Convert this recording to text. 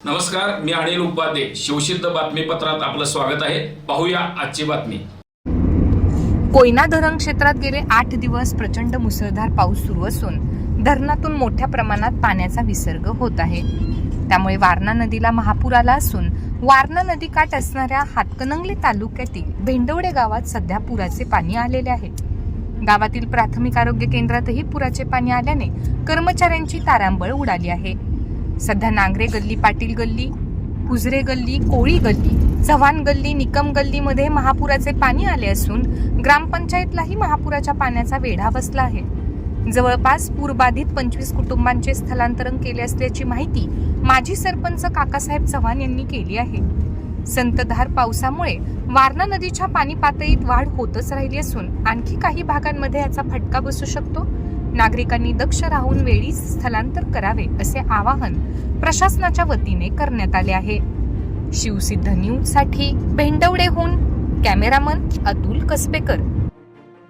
नमस्कार मी अनिल उपाध्ये. शिवसिद्ध बातमीपत्रात आपलं स्वागत आहे. पाहूया आजची बातमी. कोयना धरण क्षेत्रात गेले आठ दिवस प्रचंड मुसळधार पाऊस सुरू असून धरणातून मोठ्या प्रमाणात पाण्याचा विसर्ग होत आहे. त्यामुळे वारणा नदीला महापूर आला असून वारणा नदी काठ असणाऱ्या हातकणंगले तालुक्यातील भेंडवडे गावात सध्या पुराचे पाणी आलेले आहे. गावातील प्राथमिक आरोग्य केंद्रातही पुराचे पाणी आल्याने कर्मचाऱ्यांची तारांबळ उडाली आहे. सध्या नांगरे गल्ली पाटील गल्ली कुजरे गल्ली कोळी गल्ली चव्हाण गल्ली निकम गल्लीमध्ये महापुराचे पाणी आले असून ग्रामपंचायतलाही महापुराच्या पाण्याचा वेढा बसला आहे. जवळपास पूरबाधित पंचवीस कुटुंबांचे स्थलांतरण केले असल्याची माहिती माजी सरपंच काकासाहेब चव्हाण यांनी केली आहे. संतधार पावसामुळे वारणा नदीच्या पाणी पातळीत वाढ होतच राहिली असून आणखी काही भागांमध्ये याचा फटका बसू शकतो. नागरिकांनी दक्ष राहून वेळीच स्थलांतर करावे असे आवाहन प्रशासनाच्या वतीने करण्यात आले आहे. शिवसिद्ध न्यूजसाठी भेंडवडेहून कॅमेरामन अतुल कसबेकर.